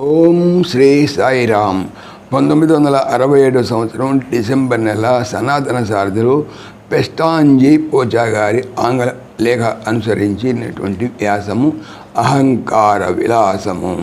ఓం శ్రీ సాయిరామ్. పంతొమ్మిది వందల అరవై ఏడు సంవత్సరం డిసెంబర్ నెల సనాతన సారథులు పెస్టాంజీ పోచా గారి ఆంగ్ల లేఖ అనుసరించినటువంటి వ్యాసము అహంకార విలాసము.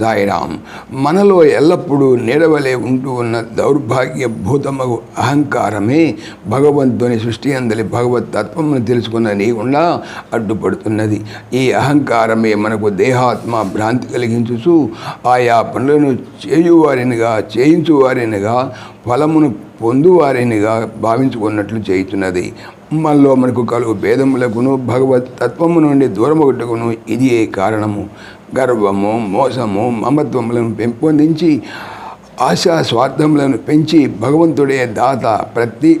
సాయిరాం. మనలో ఎల్లప్పుడూ నీడవలే ఉంటూ ఉన్న దౌర్భాగ్య భూతమగు అహంకారమే భగవంతుని సృష్టి అందలి భగవత్ తత్వమును తెలుసుకున్న నీకుండా అడ్డుపడుతున్నది. ఈ అహంకారమే మనకు దేహాత్మ భ్రాంతి కలిగించుచు ఆయా పనులను చేయువారినిగా చేయించువారినిగా ఫలమును పొందువారినిగా భావించుకున్నట్లు చేయుతున్నది మనలో మనకు కలుగు భేదములకును భగవత్ తత్వము నుండి దూరమొగట్టుకును ఇది కారణము? గర్వము మోసము మమత్వములను పెంపొందించి ఆశా స్వార్థములను పెంచి భగవంతుడే దాత ప్రతి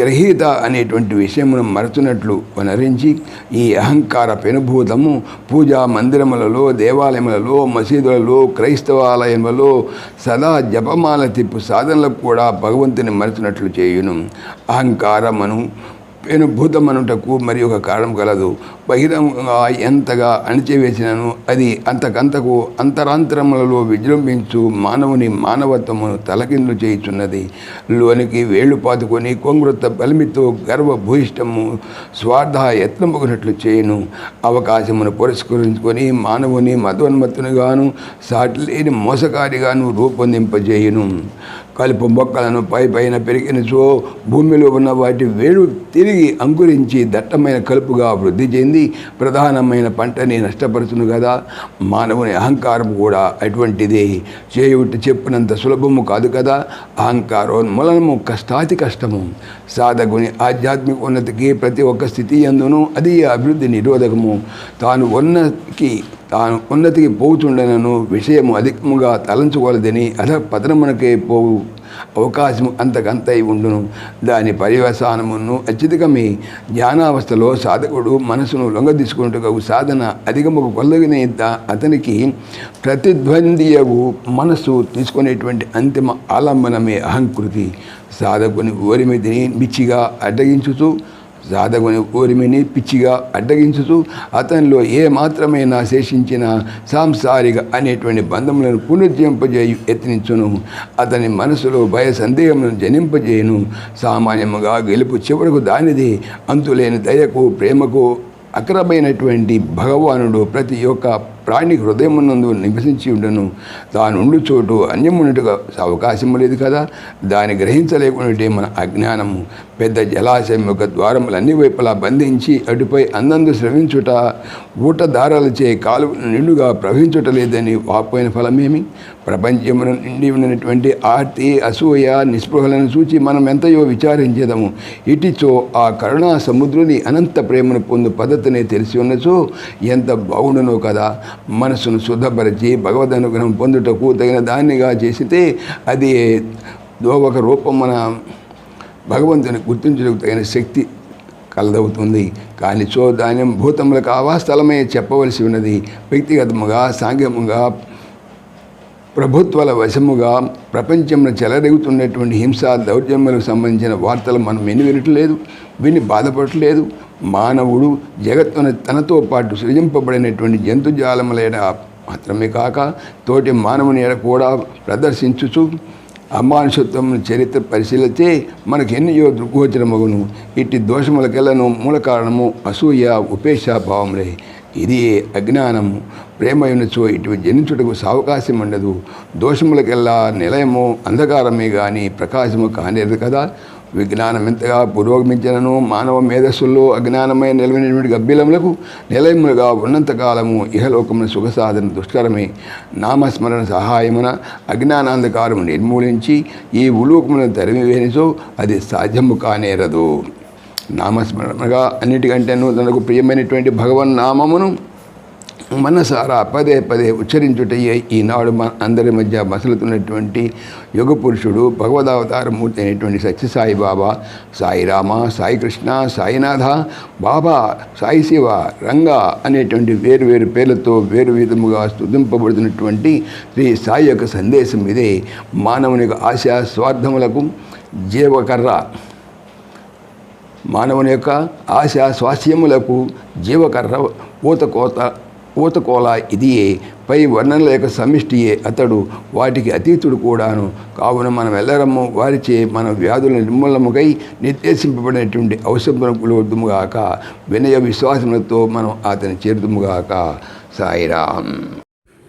గ్రహీత అనేటువంటి విషయమును మరచునట్లు వనరించి ఈ అహంకార పెనుభూతము పూజా మందిరములలో దేవాలయములలో మసీదులలో క్రైస్తవాలయములలో సదా జపమాల తిప్పు సాధనలకు కూడా భగవంతుని మరచునట్లు చేయును. అహంకారమను పెనుభూతమనుటకు మరి ఒక కారణం కలదు. బహిరంగంగా ఎంతగా అణిచివేసినను అది అంతకంతకు అంతరాంతరములలో విజృంభించు మానవుని మానవత్వమును తలకిందులు చేయుచున్నది. లోనికి వేళ్ళు పాతుకొని కొంగృత బలిమితో గర్వభూయిష్టము స్వార్థ యత్నమొగినట్లు చేయను. అవకాశమును పురస్కరించుకొని మానవుని మతోన్మత్తునిగాను సాటిలేని మోసకారిగాను రూపొందింపజేయును. కలుపు మొక్కలను పై పైన పెరిగినచో భూమిలో ఉన్న వాటి వేడు తిరిగి అంకురించి దట్టమైన కలుపుగా వృద్ధి చెంది ప్రధానమైన పంటని నష్టపరుచును కదా మానవుని అహంకారం కూడా అటువంటిదే. చేయుట చెప్పినంత సులభము కాదు కదా. అహంకారోన్మూలనము కష్టాతి కష్టము. సాధకుని ఆధ్యాత్మిక ఉన్నతికి ప్రతి ఒక్క స్థితి అందును అది అభివృద్ధి నిరోధకము. తాను ఉన్నతికి తాను ఉన్నతికి పోతుండనను విషయము అధికముగా తలంచుకోలేదని అధ పతనమునకే పోవు అవకాశము అంతకంతై ఉండును. దాని పర్యవసానమును అత్యధికమే జ్ఞానావస్థలో సాధకుడు మనసును లొంగదీసుకుంటూ సాధన అధికముకు కొల్లగిన అతనికి ప్రతిద్వంద్వియగు మనస్సు తీసుకునేటువంటి అంతిమ ఆలంబనమే అహంకృతి. సాధకుని ఓరిమితిని మిచ్చిగా అడ్డగించుతూ సాధకుని ఊరిమిని పిచ్చిగా అడ్డగించుతూ అతనిలో ఏ మాత్రమైనా శేషించిన సాంసారిక అనేటువంటి బంధములను పునరుజ్జింపజేయు యత్నించును. అతని మనసులో భయ సందేహములను జనింపజేయును. సామాన్యముగా గెలుపు చివరకు దానిది. అంతులేని దయకు ప్రేమకు అక్రమైనటువంటి భగవానుడు ప్రతి ఒక్క ప్రాణి హృదయమునందు నివసించి ఉండను. తాను ఉండు చోటు అన్యమున్నట్టుగా అవకాశం లేదు కదా? దాన్ని గ్రహించలేకుండాటే మన అజ్ఞానము. పెద్ద జలాశయం యొక్క ద్వారములు అన్ని వైపులా బంధించి అటుపై అందందు శ్రవించుట ఊట కాలు నిండుగా ప్రవహించుట లేదని వాపోయిన ఫలమేమి? ప్రపంచమున నిండి ఉన్నటువంటి ఆర్తి అసూయ నిస్పృహలను చూచి మనం ఎంతయో విచారించేదము. ఇటిచో ఆ కరుణా సముద్రుని అనంత ప్రేమను పొందు పద్ధతిని తెలిసి ఉన్నచో ఎంత బాగుండునో కదా? మనసును శుద్ధపరిచి భగవద్ అనుగ్రహం పొందుటకు తగిన దాన్నిగా చేసితే అది ఒక రూపం మన భగవంతుని గుర్తించడానికి తగిన శక్తి కలదవుతుంది. కానీ చో ధాన్యం భూతములకు ఆవాస్థలమే చెప్పవలసి ఉన్నది. వ్యక్తిగతముగా సాంఘ్యముగా ప్రభుత్వాల వశముగా ప్రపంచంలో చెలరేగుతున్నటువంటి హింస దౌర్జన్యాలకు సంబంధించిన వార్తలు మనం విని వినట్లేదు విని బాధపడట్లేదు. మానవుడు జగత్తున తనతో పాటు సృజింపబడినటువంటి జంతుజాలముల మాత్రమే కాక తోటి మానవుని ఎడ కూడా ప్రదర్శించుచు అమానుషత్వం చరిత్ర పరిశీలితే మనకు ఎన్నయో దృగ్గోచరమగును. ఇట్టి దోషములకెల్లను మూల కారణము అసూయ ఉపేక్షాభావములే. ఇది అజ్ఞానము ప్రేమయునచో ఇటు జనించుటకు సావకాశం ఉండదు దోషములకెల్లా నిలయము అంధకారమే కానీ ప్రకాశము కానేది కదా. విజ్ఞానం ఎంతగా పురోగమించినను మానవ మేధస్సుల్లో అజ్ఞానమై నిలవైనటువంటి గబ్బిలములకు నిలయములుగా ఉన్నంతకాలము ఇహలోకమున సుఖసాధన దుష్కరమే. నామస్మరణ సహాయమున అజ్ఞానాంధకారము నిర్మూలించి ఈ ఉలూకమును తరిమివేనిచో అది సాధ్యము కానేరదు. నామస్మరణగా అన్నిటికంటే తనకు ప్రియమైనటువంటి భగవన్ నామమును మనసారా పదే పదే ఉచ్చరించుటయ్యే ఈనాడు మన అందరి మధ్య మసలుతున్నటువంటి యుగ పురుషుడు భగవదావతారమూర్తి అయినటువంటి సత్యసాయి బాబా సాయిరామ సాయి కృష్ణ సాయినాథ బాబా సాయి శివ రంగా అనేటువంటి వేరు వేరు పేర్లతో వేరు విధముగా స్తుతింపబడుతున్నటువంటి శ్రీ సాయి యొక్క సందేశం ఇదే. మానవుని యొక్క ఆశ స్వార్థములకు జీవకర్ర. మానవుని యొక్క ఆశ స్వాస్థ్యములకు జీవకర్ర ఊతకోత ఊతకోల ఇదియే. పై వర్ణనల యొక్క సమిష్టియే అతడు వాటికి అతీతుడు కూడాను. కావున మనం ఎల్లరము వారిచే మన వ్యాధుల నిర్మూలముకై నిర్దేశింపబడినటువంటి ఔషధముగాక వినయ విశ్వాసములతో మనం అతని చేరుదుముగాక. సాయిరాం